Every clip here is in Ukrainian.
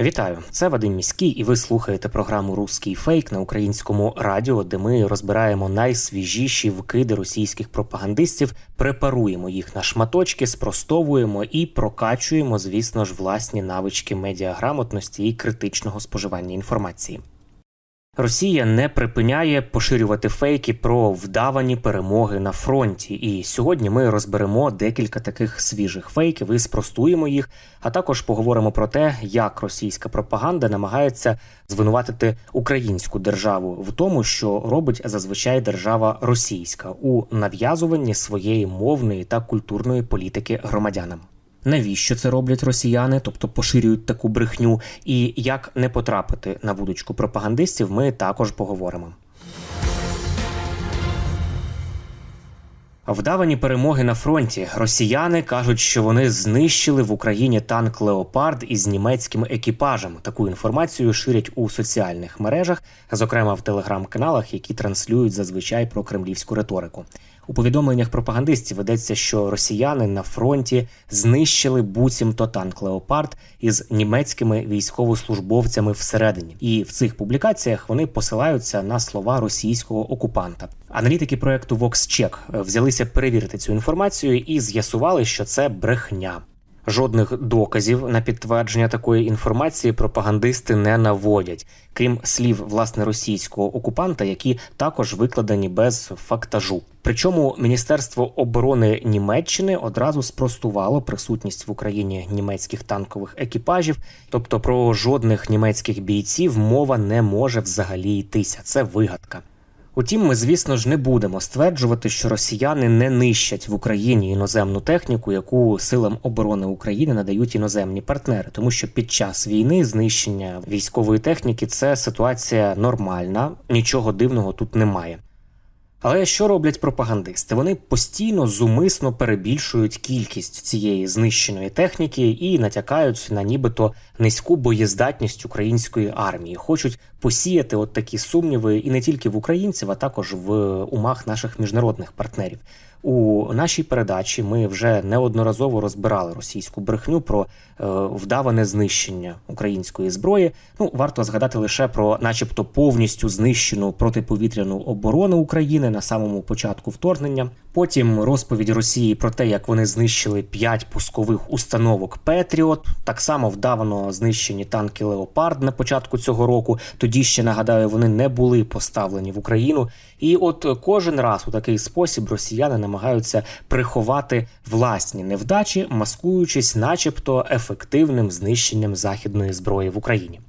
Вітаю, це Вадим Міський, і ви слухаєте програму Руський фейк на українському радіо, де ми розбираємо найсвіжіші вкиди російських пропагандистів, препаруємо їх на шматочки, спростовуємо і прокачуємо, звісно ж, власні навички медіаграмотності і критичного споживання інформації. Росія не припиняє поширювати фейки про вдавані перемоги на фронті. І сьогодні ми розберемо декілька таких свіжих фейків і спростуємо їх, а також поговоримо про те, як російська пропаганда намагається звинуватити українську державу в тому, що робить зазвичай держава російська у нав'язуванні своєї мовної та культурної політики громадянам. Навіщо це роблять росіяни, тобто поширюють таку брехню, і як не потрапити на вудочку пропагандистів, ми також поговоримо. Вдавані перемоги на фронті. Росіяни кажуть, що вони знищили в Україні танк Леопард із німецьким екіпажем. Таку інформацію ширять у соціальних мережах, зокрема в телеграм-каналах, які транслюють зазвичай про кремлівську риторику. У повідомленнях пропагандистів ведеться, що росіяни на фронті знищили буцімто танк Леопард із німецькими військовослужбовцями всередині. І в цих публікаціях вони посилаються на слова російського окупанта. Аналітики проекту VoxCheck взялися перевірити цю інформацію і з'ясували, що це брехня. Жодних доказів на підтвердження такої інформації пропагандисти не наводять, крім слів власне російського окупанта, які також викладені без фактажу. Причому Міністерство оборони Німеччини одразу спростувало присутність в Україні німецьких танкових екіпажів, тобто про жодних німецьких бійців мова не може взагалі йтися. Це вигадка. Утім, ми, звісно ж, не будемо стверджувати, що росіяни не нищать в Україні іноземну техніку, яку силам оборони України надають іноземні партнери, тому що під час війни знищення військової техніки це ситуація нормальна, нічого дивного тут немає. Але що роблять пропагандисти? Вони постійно зумисно перебільшують кількість цієї знищеної техніки і натякають на нібито низьку боєздатність української армії. Хочуть посіяти от такі сумніви і не тільки в українців, а також в умах наших міжнародних партнерів. У нашій передачі ми вже неодноразово розбирали російську брехню про е, вдаване знищення української зброї. Ну варто згадати лише про, начебто, повністю знищену протиповітряну оборону України на самому початку вторгнення. Потім розповідь Росії про те, як вони знищили п'ять пускових установок Петріот. Так само вдавано знищені танки Леопард на початку цього року. Тоді ще нагадаю, вони не були поставлені в Україну. І от кожен раз у такий спосіб росіяни намагаються приховати власні невдачі, маскуючись, начебто, ефективним знищенням західної зброї в Україні.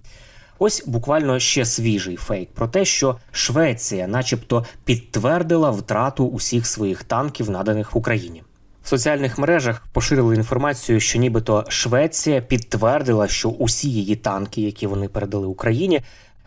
Ось буквально ще свіжий фейк про те, що Швеція, начебто, підтвердила втрату усіх своїх танків, наданих Україні. В соціальних мережах поширили інформацію, що нібито Швеція підтвердила, що усі її танки, які вони передали Україні,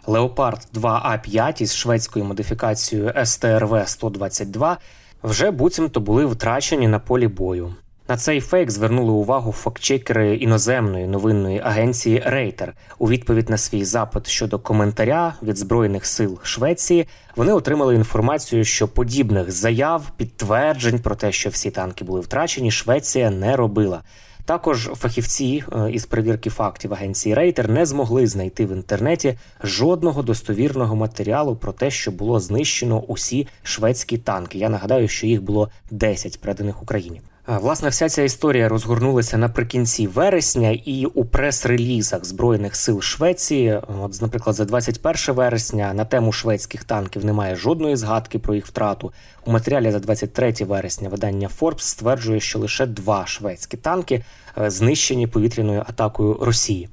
Леопард 2А5 із шведською модифікацією СТРВ 122 вже буцімто були втрачені на полі бою. На цей фейк звернули увагу фактчекери іноземної новинної агенції Рейтер. У відповідь на свій запит щодо коментаря від збройних сил Швеції вони отримали інформацію, що подібних заяв, підтверджень про те, що всі танки були втрачені, Швеція не робила. Також фахівці е, із перевірки фактів агенції Рейтер не змогли знайти в інтернеті жодного достовірного матеріалу про те, що було знищено усі шведські танки. Я нагадаю, що їх було 10 переданих Україні. Власне, вся ця історія розгорнулася наприкінці вересня, і у прес-релізах збройних сил Швеції, от, наприклад, за 21 вересня на тему шведських танків немає жодної згадки про їх втрату. У матеріалі за 23 вересня видання Forbes стверджує, що лише два шведські танки е, знищені повітряною атакою Росії.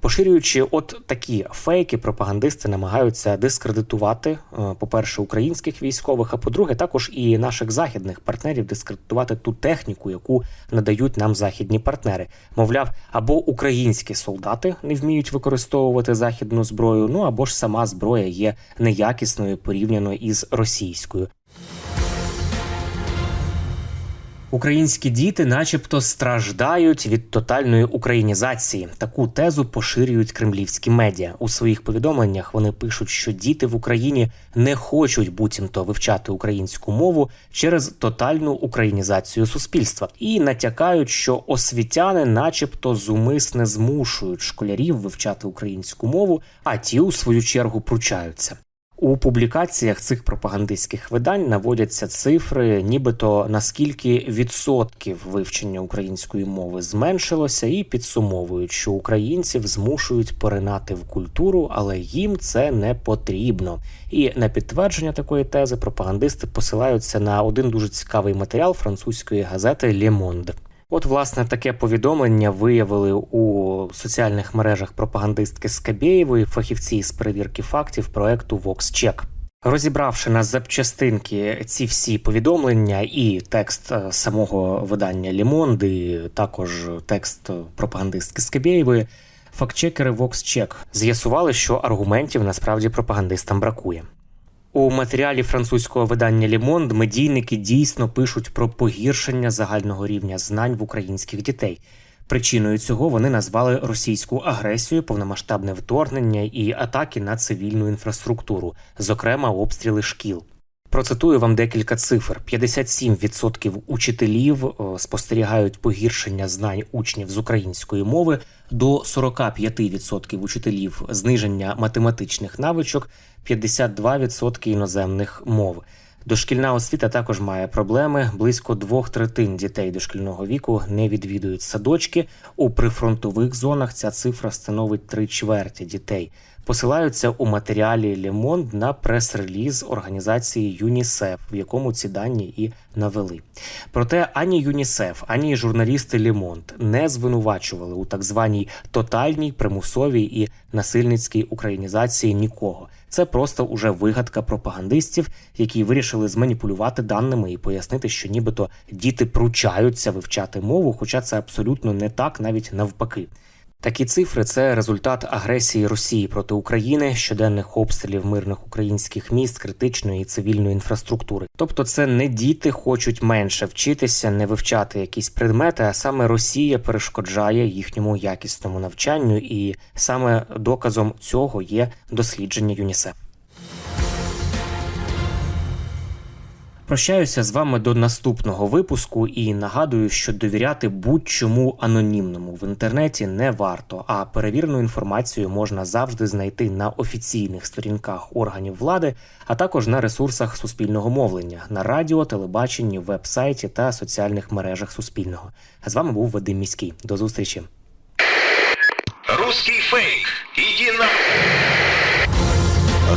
Поширюючи от такі фейки, пропагандисти намагаються дискредитувати, е, по-перше, українських військових, а по-друге, також і наших західних партнерів дискредитувати ту техніку, яку надають нам західні партнери. Мовляв, або українські солдати не вміють використовувати західну зброю, ну або ж сама зброя є неякісною порівняно із російською. Українські діти, начебто, страждають від тотальної українізації. Таку тезу поширюють кремлівські медіа. У своїх повідомленнях вони пишуть, що діти в Україні не хочуть буцімто вивчати українську мову через тотальну українізацію суспільства і натякають, що освітяни, начебто, зумисне змушують школярів вивчати українську мову, а ті, у свою чергу, пручаються. У публікаціях цих пропагандистських видань наводяться цифри, нібито наскільки відсотків вивчення української мови зменшилося, і підсумовують, що українців змушують поринати в культуру, але їм це не потрібно. І на підтвердження такої тези пропагандисти посилаються на один дуже цікавий матеріал французької газети Le. От, власне, таке повідомлення виявили у соціальних мережах пропагандистки Скабєєвої, фахівці з перевірки фактів проекту VoxCheck. Розібравши на запчастинки ці всі повідомлення і текст е, самого видання Лімонд, і також текст пропагандистки Скабєєвої, фактчекери VoxCheck з'ясували, що аргументів насправді пропагандистам бракує. У матеріалі французького видання Лімонд медійники дійсно пишуть про погіршення загального рівня знань в українських дітей. Причиною цього вони назвали російську агресію, повномасштабне вторгнення і атаки на цивільну інфраструктуру, зокрема обстріли шкіл. Процитую вам декілька цифр: 57% учителів е, спостерігають погіршення знань учнів з української мови, до 45% учителів зниження математичних навичок, 52% іноземних мов. Дошкільна освіта також має проблеми. Близько двох третин дітей дошкільного віку не відвідують садочки. У прифронтових зонах ця цифра становить три чверті дітей. Посилаються у матеріалі Лемонд на прес-реліз організації ЮНІСЕФ, в якому ці дані і навели. Проте ані ЮНІСЕФ, ані журналісти Лемонд не звинувачували у так званій тотальній, примусовій і насильницькій українізації нікого. Це просто уже вигадка пропагандистів, які вирішили зманіпулювати даними і пояснити, що нібито діти пручаються вивчати мову, хоча це абсолютно не так, навіть навпаки. Такі цифри це результат агресії Росії проти України, щоденних обстрілів мирних українських міст, критичної і цивільної інфраструктури. Тобто, це не діти хочуть менше вчитися, не вивчати якісь предмети, а саме Росія перешкоджає їхньому якісному навчанню, і саме доказом цього є дослідження ЮНІСЕФ. Прощаюся з вами до наступного випуску і нагадую, що довіряти будь-чому анонімному в інтернеті не варто, а перевірену інформацію можна завжди знайти на офіційних сторінках органів влади, а також на ресурсах суспільного мовлення на радіо, телебаченні, веб-сайті та соціальних мережах Суспільного. З вами був Вадим Міський. До зустрічі. Русский фейк. Иди на...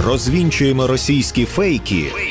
Розвінчуємо російські фейки, Фейки.